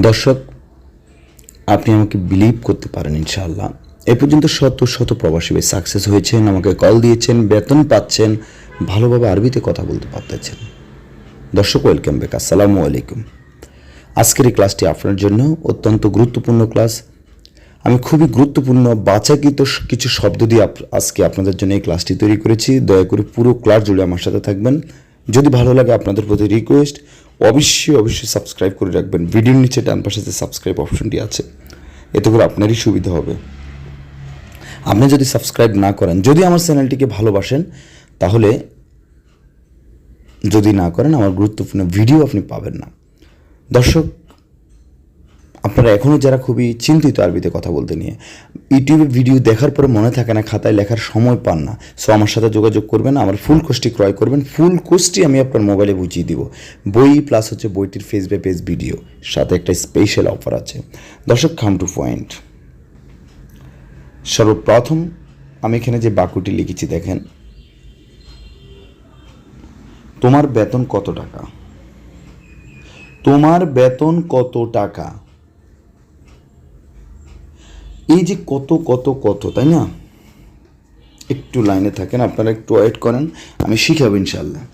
দর্শক, আপনি আমাকে বিলিভ করতে পারেন ইনশাআল্লাহ। এ পর্যন্ত শত শত প্রবাসী ভাই সাকসেস হয়েছেন, আমাকে কল দিয়েছেন, বেতন পাচ্ছেন, ভালোভাবে আরবিতে কথা বলতে পারতেছেন। দর্শক ওয়েলকাম ব্যাক আসসালামু আলাইকুম। আজকের এই ক্লাসটি আপনার জন্য অত্যন্ত গুরুত্বপূর্ণ ক্লাস আমি খুবই গুরুত্বপূর্ণ বাছাকৃত স- কিছু শব্দ দিয়ে আজকে আপনাদের জন্য এই ক্লাসটি তৈরি করেছি। দয়া করে পুরো ক্লাস জুড়ে আমার সাথে থাকবেন। যদি ভালো লাগে আপনাদের প্রতি রিকোয়েস্ট অবশ্যই অবশ্যই সাবস্ক্রাইব করে রাখবেন। ভিডিওর নিচে ডান পাশে যে সাবস্ক্রাইব অপশনটি আছে, এতে করে আপনারই সুবিধা হবে। আপনি যদি সাবস্ক্রাইব না করেন, যদি আমার চ্যানেলটিকে ভালোবাসেন, তাহলে যদি না করেন, আমার গুরুত্বপূর্ণ ভিডিও আপনি পাবেন না। দর্শক আপনারা এখনও যারা খুবই চিন্তিত আরবিতে কথা বলতে নিয়ে, ইউটিউবে ভিডিও দেখার পরে মনে থাকে না, খাতায় লেখার সময় পান না। সো আমার সাথে যোগাযোগ করবেন, আমার ফুল কোর্সটি ক্রয় করবেন ফুল কোর্সটি আমি আপনার মোবাইলে বুঝিয়ে দিব। বই প্লাস হচ্ছে বইটির ফেস বাই পেজ ভিডিও সাথে একটা স্পেশাল অফার আছে। দর্শক কাম টু পয়েন্ট সর্বপ্রথম, আমি এখানে যে বাক্যটি লিখেছি, দেখেন। তোমার বেতন কত টাকা? তোমার বেতন কত টাকা? এই যে কত কত কত, তাই না? একটু লাইনে থাকেন, আপনারা একটু ওয়েট করেন, আমি শিখাবো ইনশাল্লাহ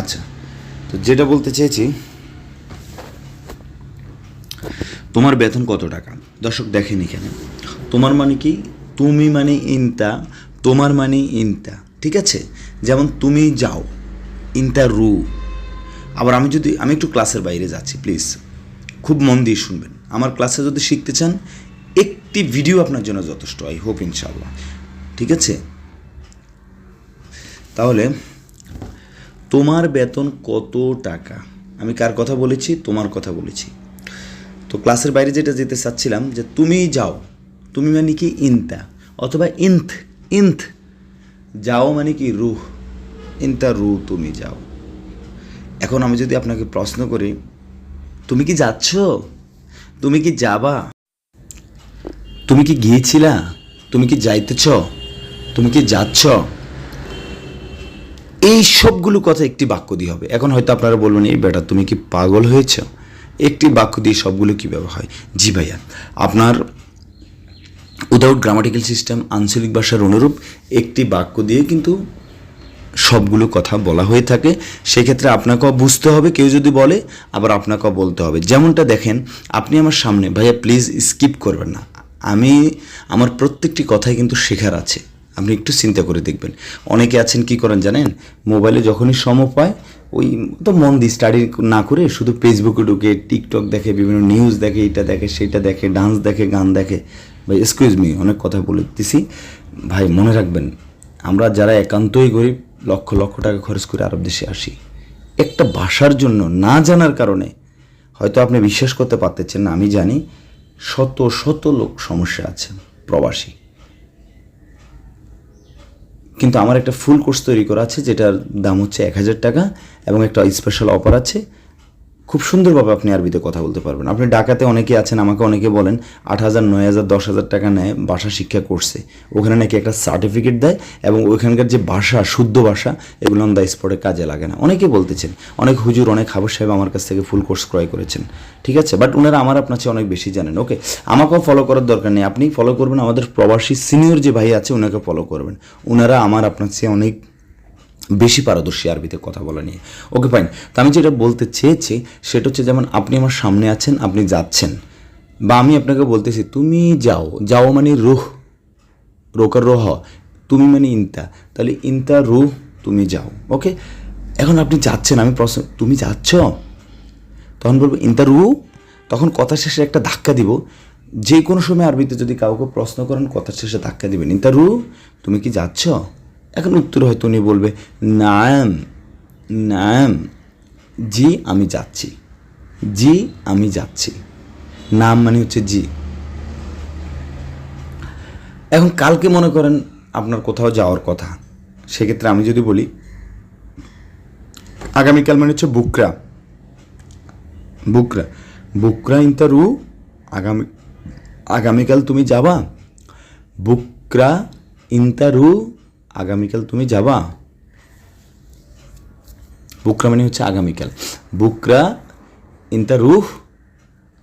আচ্ছা তো যেটা বলতে চেয়েছি তোমার বেতন কত টাকা? দর্শক, দেখেন এখানে। তোমার মানে কি? তুমি মানে ইনতা, তোমার মানে ইনতা। ঠিক আছে? যেমন তুমি যাও ইনতা রু আবার আমি যদি, আমি একটু ক্লাসের বাইরে যাচ্ছি প্লিজ খুব মন দিয়ে শুনবেন। আমার ক্লাসে যদি শিখতে চান, একটি ভিডিও আপনার জন্য যথেষ্ট আই হোপ ইনশাল্লাহ ঠিক আছে? তাহলে, তোমার বেতন কত টাকা? আমি কার কথা বলেছি? তোমার কথা বলেছি। তো ক্লাসের বাইরে যেটা যেতে চাচ্ছিলাম, যে তুমি যাও, তুমি মানে কি ইনতা অথবা ইন্থ ইন্থ যাও মানে কি রুহ? ইনতা রু তুমি যাও। এখন আমি যদি আপনাকে প্রশ্ন করি, তুমি কি যাচ্ছ? তুমি কি যাবা? তুমি কি গিয়েছিলা? তুমি কি যাইতেছ? তুমি কি যাচ্ছ? এই সবগুলো কথা একটি বাক্য দিয়ে হবে। এখন হয়তো আপনারা বলবেন, এই বেটা, তুমি কি পাগল হয়েছ? একটি বাক্য দিয়ে সবগুলো কীভাবে হয়? জি ভাইয়া, আপনার উইদাউট গ্রামাটিক্যাল সিস্টেম আঞ্চলিক ভাষার অনুরূপ একটি বাক্য দিয়ে কিন্তু সবগুলো কথা বলা হয়ে থাকে। সেক্ষেত্রে আপনাকেও বুঝতে হবে, কেউ যদি বলে, আবার আপনাকেও বলতে হবে। যেমনটা দেখেন, আপনি আমার সামনে, ভাইয়া প্লিজ স্কিপ করবেন না। আমি, আমার প্রত্যেকটি কথাই কিন্তু শেখার আছে। আপনি একটু চিন্তা করে দেখবেন। অনেকে আছেন, কি করেন জানেন? মোবাইলে যখনই সম পায়, ওই তো মন দিয়ে স্টাডি না করে শুধু ফেসবুকে ঢুকে টিকটক দেখে, বিভিন্ন নিউজ দেখে, এটা দেখে, সেটা দেখে ডান্স দেখে, গান দেখে। ভাই এক্সকিউজ মি অনেক কথা বলে দিতেছি ভাই, মনে রাখবেন, আমরা যারা একান্তই গরিব, লক্ষ লক্ষ টাকা খরচ করে আরব দেশে আসি, একটা ভাষার জন্য না জানার কারণে হয়তো আপনি বিশ্বাস করতে পারতেছেন না, আমি জানি শত শত লোক সমস্যা আছে, প্রবাসী। কিন্তু আমার একটা ফুল কোর্স তৈরি করা আছে, যেটার দাম হচ্ছে এক হাজার টাকা এবং একটা স্পেশাল অফার আছে। খুব সুন্দরভাবে আপনি আরবিতে কথা বলতে পারবেন। আপনি ঢাকাতে অনেকে আছেন, আমাকে অনেকে বলেন, আট হাজার, নয় হাজার, দশ হাজার টাকা নেয়, ভাষা শিক্ষা করছে। ওখানে নাকি একটা সার্টিফিকেট দেয় এবং ওইখানকার যে ভাষা, শুদ্ধ ভাষা, এগুলো অন দ্য স্পটে কাজে লাগে না। অনেকে বলতেছেন, অনেক হুজুর, অনেক হাবর সাহেব আমার কাছ থেকে ফুল কোর্স ক্রয় করেছেন। ঠিক আছে? বাট ওনারা আমার আপনার চেয়ে অনেক বেশি জানেন। ওকে আমাকেও ফলো করার দরকার নেই। আপনি ফলো করবেন, আমাদের প্রবাসী সিনিয়র যে ভাই আছে ওনাকে ফলো করবেন। ওনারা আমার আপনার চেয়ে অনেক বেশি পারদর্শী আরবিতে কথা বলা নিয়ে। ওকে ফাইন তো আমি যেটা বলতে চেয়েছি, সেটা হচ্ছে যেমন আপনি আমার সামনে আছেন, আপনি যাচ্ছেন। বা আমি আপনাকে বলতেছি, তুমি যাও। যাও মানে রুহ। রোকার রোহ। তুমি মানে ইনতা। তাহলে ইনতা, রুহ, তুমি যাও। ওকে এখন আপনি যাচ্ছেন, আমি প্রশ্ন, তুমি যাচ্ছ? তখন বলব, ইনতা রু তখন কথা শেষে একটা ধাক্কা দিব। যে কোনো সময় আরবিতে যদি কাউকে প্রশ্ন করেন, কথা শেষে ধাক্কা দিবেন, ইনতা রু তুমি কি যাচ্ছ? এখন উত্তর হয়তো উনি বলবে নাম নাম জি, আমি যাচ্ছি। জি, আমি যাচ্ছি। নাম মানে হচ্ছে জি। এখন কালকে মনে করেন আপনার কোথাও যাওয়ার কথা। সেক্ষেত্রে আমি যদি বলি, আগামীকাল মানে হচ্ছে বুকরা। বুকরা। বুকরা ইন্টারু আগামী, আগামীকাল তুমি যাবা। বুকরা ইন্তারু আগামীকাল তুমি যাবা? বুকরা মানে হচ্ছে আগামীকাল। বুকরা ইন্তারুহ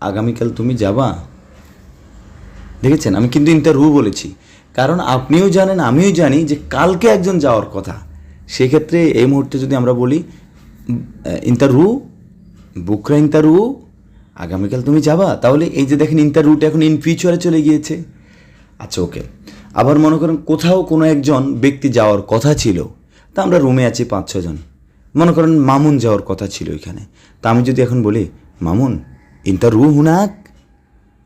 আগামীকাল তুমি যাবা? দেখেছেন? আমি কিন্তু ইন্টারভিউ বলেছি। কারণ আপনিও জানেন, আমিও জানি যে কালকে একজন যাওয়ার কথা। সেক্ষেত্রে এই মুহূর্তে যদি আমরা বলি ইন্টারভিউ বুকরা ইন্টারভিউ আগামীকাল তুমি যাবা? তাহলে এই যে দেখেন ইন্টারভিউটা এখন ইন ফিউচারে চলে গিয়েছে। আচ্ছা ওকে আবার মনে করেন কোথাও কোনো একজন ব্যক্তি যাওয়ার কথা ছিল, তা আমরা রুমে আছি পাঁচ ছজন মনে করেন মামুন যাওয়ার কথা ছিল এখানে। তা আমি যদি এখন বলি, মামুন ইন্টারভিউ হুনাক?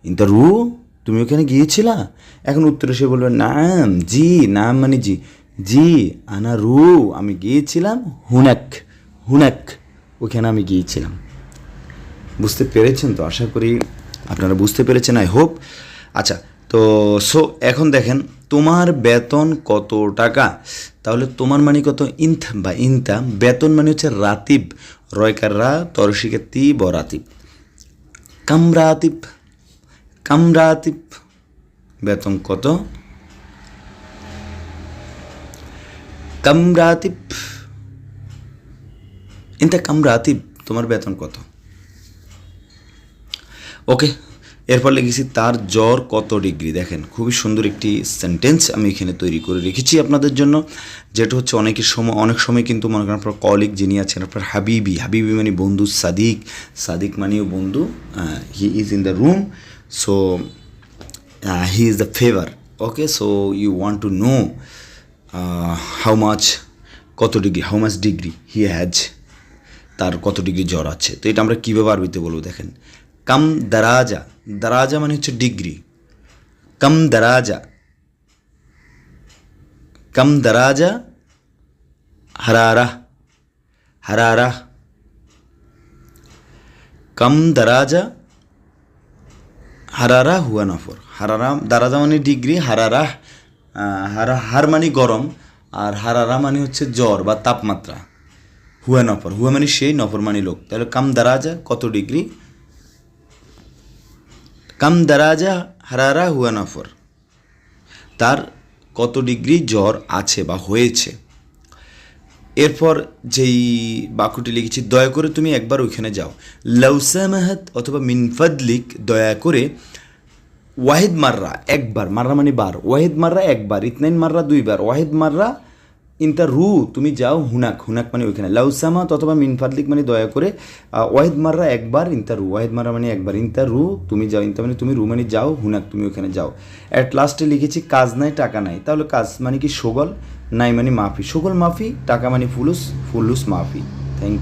ইন্টারভিউ তুমি ওখানে গিয়েছিলা? এখন উত্তরে সে বলবে, নাম, জি, নাম মানে জি। জি, আনা রু, আমি গিয়েছিলাম হুনাক হুনাক, ওখানে আমি গিয়েছিলাম। বুঝতে পেরেছেন তো? আশা করি আপনারা বুঝতে পেরেছেন আই হোপ আচ্ছা তো সো এখন দেখেন, তোমার বেতন কত টাকা? তাহলে তোমার মানে কত? ইন্থ বা ইনতা, বেতন মানে হচ্ছে রাতিব। রয়কাররা তরসিকে তি ব রাতিব। কাম রাতিব কাম রাতিব বেতন কত? কাম রাতিব ইনতা কাম রাতিব তোমার বেতন কত? ওকে এরপর লিখেছি, তার জ্বর কত ডিগ্রি? দেখেন, খুবই সুন্দর একটি সেন্টেন্স আমি এখানে তৈরি করে রেখেছি আপনাদের জন্য। যেটা হচ্ছে অনেকের সময় অনেক সময় কিন্তু মনে করেন আপনার কলিগ যিনি আছেন, আপনার হাবিবি হাবিবি মানে বন্ধু সাদিক সাদিক মানেও বন্ধু he is in the room so he is the favour okay so you want to know how much কত degree how much degree he has তার কত ডিগ্রি জ্বর আছে। তো এটা আমরা কীভাবে আরবিতে বলব? দেখেন কাম দারাজা দারাজা মানে হচ্ছে ডিগ্রি। কাম দারাজা। কাম দারাজা হারারা হারারা কাম দারাজা হারারা হুয়া নফর। হারারা, দারাজা মানে ডিগ্রি হারারা হারা, হার মানে গরম, আর হারারা মানে হচ্ছে জ্বর বা তাপমাত্রা। হুয়া নফর। হুয়া মানে সেই, নফর মানে লোক। তাহলে কাম দারাজা কত ডিগ্রি? কাম দারাজা হারারা হুয়া নফর। তার কত ডিগ্রি জ্বর আছে বা হয়েছে? এরপর যেই বাক্যটি লিখেছি, দয়া করে তুমি একবার ওইখানে যাও। লৌসামাহাত অথবা মিনফাদলিক দয়া করে ওয়াহিদ মাররা একবার, মাররা মানে বার। ওয়াহিদ মাররা একবার, ইতনাইন মাররা দুইবার। ওয়াহিদ মাররা ইনতা রু, তুমি যাও হুনাক হুনাক মানে ওইখানে। লাউসামা অথবা মিনফাদলিক মানে দয়া করে ওয়াহেদ মাররা একবার ইনতা রু, ওয়াহিদ মাররা মানে একবার। ইনতা রু, তুমি যাও ইনতা মানে তুমি রু মানে যাও, হুনাক তুমি ওইখানে যাও। অ্যাট লাস্টে লিখেছি, কাজ নাই, টাকা নাই। তাহলে কাজ মানে কি, সগল? নাই মানে মাফি। সগল মাফি, টাকা মানে ফুলুস ফুলুস মাফি। Thank you.